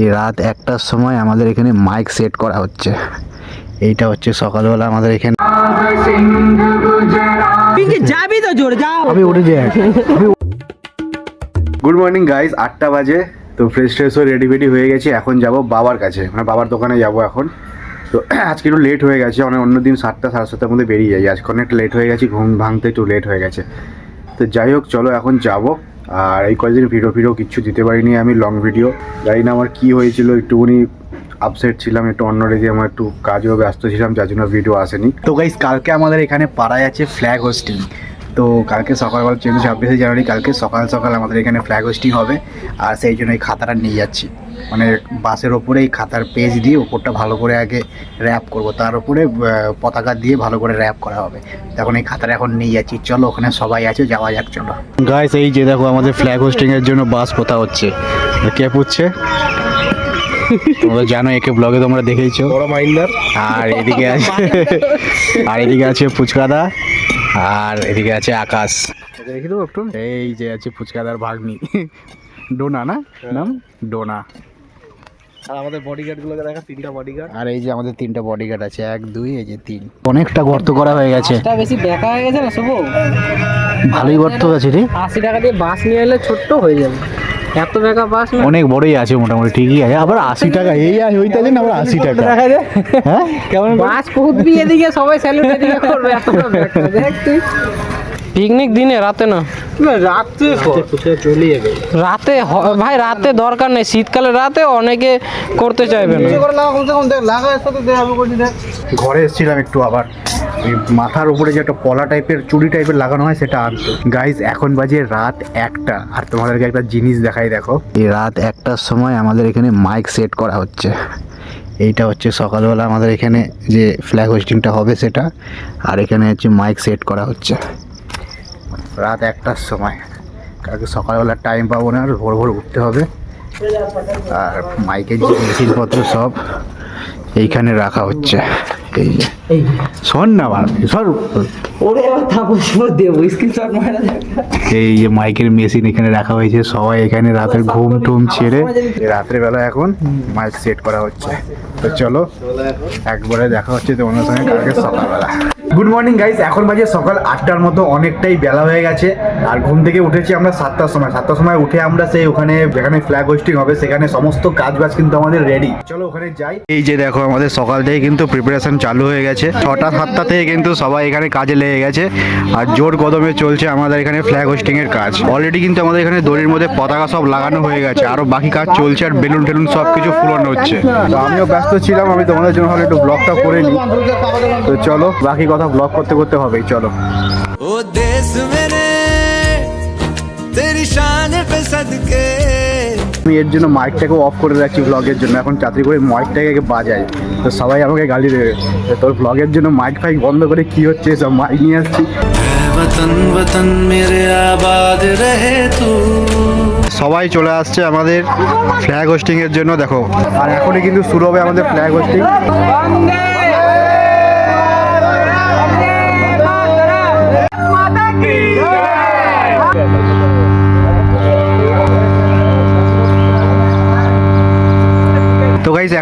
এই রাত একটার সময় আমাদের এখানে মাইক সেট করা হচ্ছে। এইটা হচ্ছে সকালবেলা আমাদের এখানে। যাবি তো জোর যাও। আমি উঠে যাই। গুড মর্নিং গাইজ আটটা বাজে তো ফ্রেশ ফ্রেশ হয়ে রেডি ফেডি হয়ে গেছি এখন যাব বাবার কাছে। মানে বাবার দোকানে যাব এখন। তো আজকে একটু লেট হয়ে গেছে অনেক অন্য দিন সাতটা সাড়ে সাতটার মধ্যে বেরিয়ে যাই। আজকে অনেকটা লেট হয়ে গেছি ঘুম ভাঙতে একটু লেট হয়ে গেছে। তো যাই হোক চলো এখন যাব। আর এই কয়েকদিন ভিডিও ফিডিও কিচ্ছু দিতে পারিনি আমি লং ভিডিও জানি না আমার কী হয়েছিল, একটুখানি আপসেট ছিলাম, একটু অন্য রেগে আমার একটু কাজেও ব্যস্ত ছিলাম, যার জন্য ভিডিও আসেনি। তো গাইজ কালকে আমাদের এখানে পাড়ায় আছে ফ্ল্যাগ হোস্টিং তো কালকে সকালবেলা যেহেতু ছাব্বিশে জানুয়ারি কালকে সকাল সকাল আমাদের এখানে ফ্ল্যাগ হোস্টিং হবে। আর সেই জন্য এই খাতাটা নিয়ে যাচ্ছি। মানে বাসের ওপরে এই খাতার পেজ দিয়ে ওপরটা ভালো করে আগে র্যাপ করব। তার উপরে পতাকা দিয়ে ভালো করে র্যাপ করা হবে। তখন এই খাতাটা এখন নিয়ে যাচ্ছি। চলো ওখানে সবাই আছে যাওয়া যাক চলো। গাইস এই যে দেখো আমাদের ফ্ল্যাগ হোস্টিংয়ের জন্য বাস পোতা হচ্ছে। কে পুচ্ছে তোমরা জানো একে ব্লগে তোমরা দেখেইছো। আর এদিকে আছে আর এদিকে আছে ফুচকাদা আর এদিকে আছে আকাশ। দেখি দেবো একটু? এই যে আছে ফুচকাদার ভাগ্নি। ডোনা না? নাম? ডোনা। আর আমাদের বডিগার্ডগুলোকে দেখা তিনটা বডিগার্ড আর এই যে আমাদের তিনটা বডিগার্ড আছে এক দুই এই যে তিন। অনেকটা গর্ত করা হয়ে গেছে। বেশি দেখা হয়ে গেছে না শুভ? ভালোই গর্ত আছে রে। আশি টাকা দিয়ে বাস নিয়ে এলে ছোট্ট হয়ে যাবে। এত টাকা বাস না। অনেক বড়ই আছে মোটামুটি ঠিকই আছে। আবার আশি টাকা এই আর ওইটা না আবার আশি টাকা। দেখা যায় হ্যাঁ? কেমন বাস খুঁজবি এদিকে সবাই স্যালুট এদিকে করবে এত দেখ তুই। পিকনিক দিনে রাতে না। রাতে হ- ভাই রাতে দরকার নেই। শীতকালে রাতে অনেকে করতে চাইবে না। ঘরে এসেছিলাম একটু আবার। মাথার উপরে যে একটা পলা টাইপের চুড়ি টাইপের লাগানো হয় সেটা আনতো। গাইজ এখন বাজে রাত একটা। আর তোমাদেরকে একটা জিনিস দেখাই দেখো। এই রাত একটার সময় আমাদের এখানে মাইক সেট করা হচ্ছে। এইটা হচ্ছে সকালবেলা আমাদের এখানে যে ফ্ল্যাগ হোস্টিংটা হবে সেটা। আর এখানে হচ্ছে মাইক সেট করা হচ্ছে। রাত একটার সময়। কালকে সকালবেলা টাইম পাবো না আর ভোর ভোর উঠতে হবে। আর মাইকের যে মেশিনপত্র সব, এইখানে রাখা হচ্ছে। এই যে। শোন না বাবা সর ওরে তাপস দেবো স্ক্রিনশট মারা এই যে মাইকের মেশিন এখানে রাখা হয়েছে সবাই এখানে রাতের ঘুম টুম ছেড়ে রাত্রে বেলা এখন মাইক সেট করা হচ্ছে। তো চলো একবারে দেখা হচ্ছে তোমাদের সঙ্গে কালকে সকালবেলা। গুড মর্নিং গাইস এখন বাজে সকাল আটটার মতো অনেকটাই বেলা হয়ে গেছে। আর ঘুম থেকে উঠেছি আমরা সাতটার সময়। সাতটার সময় উঠে আমরা সেই ওখানে যেখানে ফ্ল্যাগ হোস্টিং হবে সেখানে সমস্ত কাজ বাজ কিন্তু আমাদের রেডি চলো ওখানে যাই। এই যে দেখো আমাদের সকাল থেকে কিন্তু প্রিপারেশন চালু হয়ে গেছে। ছটা সাতটা থেকে কিন্তু সবাই এখানে কাজে লেগে গেছে আর জোর কদমে চলছে আমাদের এখানে ফ্ল্যাগ হোস্টিং এর কাজ অলরেডি কিন্তু আমাদের এখানে দড়ির মধ্যে পতাকা সব লাগানো হয়ে গেছে আরো বাকি কাজ চলছে আর বেলুন টেলুন সব কিছু ফুলানো হচ্ছে তো আমিও ব্যস্ত ছিলাম আমি তোমাদের জন্য ভালো একটু ব্লগটা করে নিই তো চলো বাকি কথা ব্লগ করতে করতে হবেই চলো ओ देश मेरे तेरी शान पे सदके আমি এর জন্য মাইকটাকে অফ করে রাখছি ব্লগের জন্য। এখন চাকরি করে মাইকটাকে বাজাই। তো সবাই আমাকে গালি দেবে। তোর ব্লগের জন্য মাইক ফাইক বন্ধ করে কি হচ্ছে সব মাইক নিয়ে আসছি। সবাই চলে আসছে আমাদের ফ্ল্যাগ হোস্টিংয়ের জন্য দেখো। আর এখনই কিন্তু শুরু হবে আমাদের ফ্ল্যাগ হোস্টিং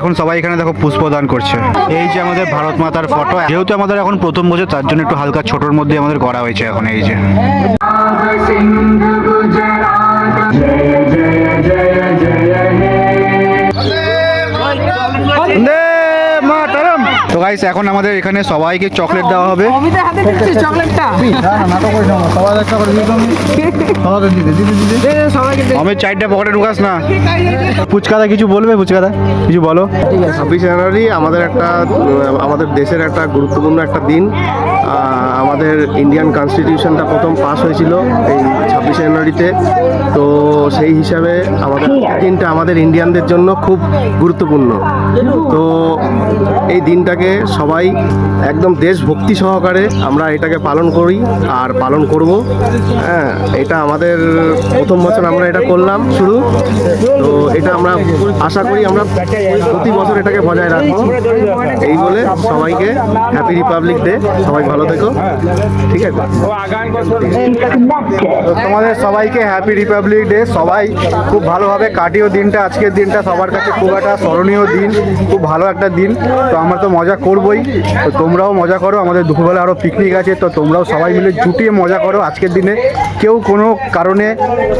এখন সবাই এখানে দেখো পুষ্পদান করছে এই যে আমাদের ভারত মাতার ফটো যেহেতু আমাদের এখন প্রথম বছর তার জন্য একটু হালকা ছোটর মধ্যে আমাদের করা হয়েছে এখন এই যে Yeah. তো গাইস এখন আমাদের এখানে সবাইকে চকলেট দেওয়া হবে। চারটা পকেটে ঢুকাস না। ফুচকাদা কিছু বলবে ফুচকাদা কিছু বলো। ছাব্বিশ জানুয়ারি আমাদের একটা আমাদের দেশের একটা গুরুত্বপূর্ণ একটা দিন। আহ, আমাদের ইন্ডিয়ান কনস্টিটিউশনটা প্রথম পাস হয়েছিল এই ছাব্বিশে জানুয়ারিতে। তো সেই হিসাবে আমাদের দিনটা আমাদের ইন্ডিয়ানদের জন্য খুব গুরুত্বপূর্ণ। তো এই দিনটাকে সবাই একদম দেশভক্তি সহকারে আমরা এটাকে পালন করি আর পালন করব। হ্যাঁ এটা আমাদের প্রথম বছর আমরা এটা করলাম শুরু। তো এটা আমরা আশা করি আমরা প্রতি বছর এটাকে বজায় রাখব। এই বলে সবাইকে হ্যাপি রিপাবলিক ডে সবাই ভালো থেকো। ঠিক আছে? তোমাদের সবাইকে হ্যাপি রিপাবলিক ডে সবাই খুব ভালোভাবে কাটিও দিনটা। আজকের দিনটা সবার কাছে খুব একটা স্মরণীয় দিন, খুব ভালো একটা দিন। তো আমরা তো মজা করবই। তো তোমরাও মজা করো। আমাদের দুপুরবেলা আরও পিকনিক আছে। তো তোমরাও সবাই মিলে জুটিয়ে মজা করো আজকের দিনে। কেউ কোনো কারণে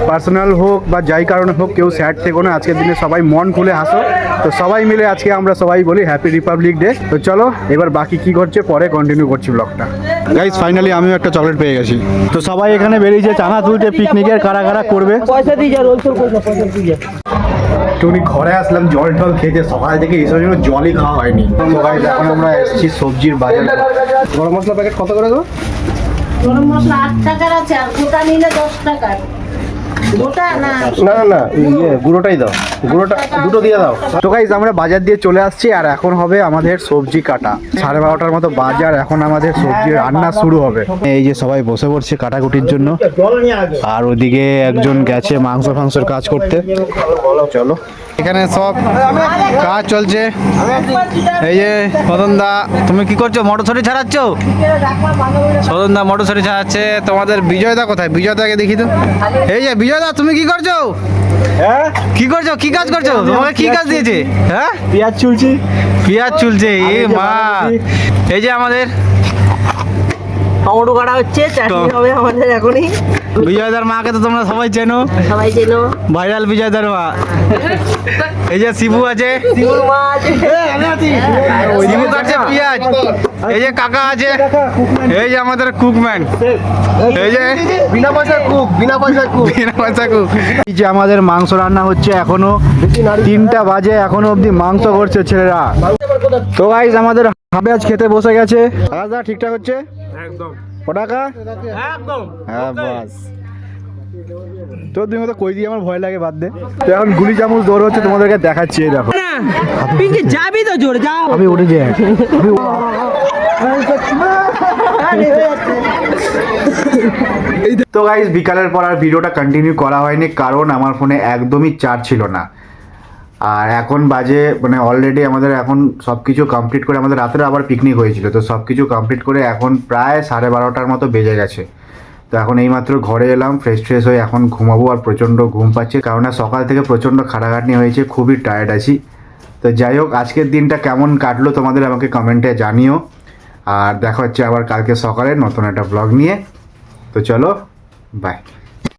পার্সোনাল হোক বা যাই কারণে হোক, কেউ স্যাড থেকো না। আজকের দিনে সবাই মন খুলে হাসো। তো সবাই মিলে আজকে আমরা সবাই বলি হ্যাপি রিপাবলিক ডে তো চলো, এবার বাকি কি করছে পরে কন্টিনিউ করছি ব্লগটা গাইজ ফাইনালি আমিও একটা চকলেট পেয়ে গেছি। তো সবাই এখানে বেরিয়েছে চানা তুলতে পিকনিকের কারা কারা করবে। পয়সা দিয়ে যা পয়সা পয়সা দিয়ে যা। একটুখানি ঘরে আসলাম জল টল খেতে সকাল থেকে এসব জন্য জলই খাওয়া হয়নি। সকাল গাইজ এখন আমরা এসেছি সবজির বাজার। গরম মশলা প্যাকেট কত করে গো? গরম মশলা আট টাকার আছে আর গোটা নিলে দশ টাকার। না? না না না ইয়ে গুঁড়োটাই দাও। গুঁড়োটা দুটো দিয়ে দাও। তো গাইজ আমরা বাজার দিয়ে চলে আসছি আর এখন হবে আমাদের সবজি কাটা। সাড়ে বারোটার মতো বাজার এখন আমাদের সবজি রান্না শুরু হবে। এই যে সবাই বসে পড়ছে কাটাকুটির জন্য। আর ওদিকে একজন গেছে মাংস ফাংসের কাজ করতে। চলো। এখানে সব কাজ চলছে। এই যে মদন দা তুমি কি করছ? মটরছড়ি ছাড়াচ্ছ? মদন দা মটরছড়ি ছাড়াচ্ছে। তোমাদের বিজয় দা কোথায়? বিজয় দাকে দেখি তো। এই যে বিজয় দা তুমি কি করছ? কি করছ? কি কাজ করছ? তোমাকে কি কাজ দিয়েছে? হ্যাঁ? পেঁয়াজ চুলছি। পেঁয়াজ চুলছে এ মা। এই যে আমাদের টমেটো কাটা হচ্ছে চাটনি হবে আমাদের এখনই। বিজয়দার মাকে তো তোমরা সবাই চেনো। সবাই যেন ভাইরাল বিজয়দার মা। এই যে শিবু আছে। মা আছে। শিবু কাটছে পেঁয়াজ। এই যে কাকা আছে। এই যে আমাদের কুকম্যান। এই যে বিনা পয়সার কুক বিনা পয়সার কুক। বিনা পয়সা কুক। এই যে আমাদের মাংস রান্না হচ্ছে এখনও। তিনটা বাজে এখনও অবধি মাংস করছে ছেলেরা। তো গাইজ আমাদের হাবেজ খেতে বসে গেছে। দাদা ঠিকঠাক হচ্ছে? একদম। পটাকা? একদম। হ্যাঁ বাস। তো তুমি তো কই দিয়ে আমার ভয় লাগে বাদ দে। তো এখন গুলি চামচ দৌড় হচ্ছে তোমাদেরকে দেখাচ্ছি এই দেখো। না পিঙ্কি যাবি তো জোরে যাও। আমি উঠে যাই তো গাইজ বিকালের পর আর ভিডিওটা কন্টিনিউ করা হয়নি কারণ আমার ফোনে একদমই চার্জ ছিল না। আর এখন বাজে মানে অলরেডি আমাদের এখন সব কিছু কমপ্লিট করে আমাদের রাত্রে আবার পিকনিক হয়েছিল। তো সব কিছু কমপ্লিট করে এখন প্রায় সাড়ে বারোটার মতো বেজে গেছে। তো এখন এইমাত্র ঘরে এলাম ফ্রেশ ফ্রেশ হয়ে এখন ঘুমাবো আর প্রচণ্ড ঘুম পাচ্ছে। কারণ সকাল থেকে প্রচণ্ড খাটাখাটনি হয়েছে, খুবই টায়ার্ড আছি। তো যাই হোক, আজকের দিনটা কেমন কাটলো তোমাদের আমাকে কমেন্টে জানিও। আর দেখা হচ্ছে আবার কালকে সকালে নতুন একটা ব্লগ নিয়ে। তো চলো বাই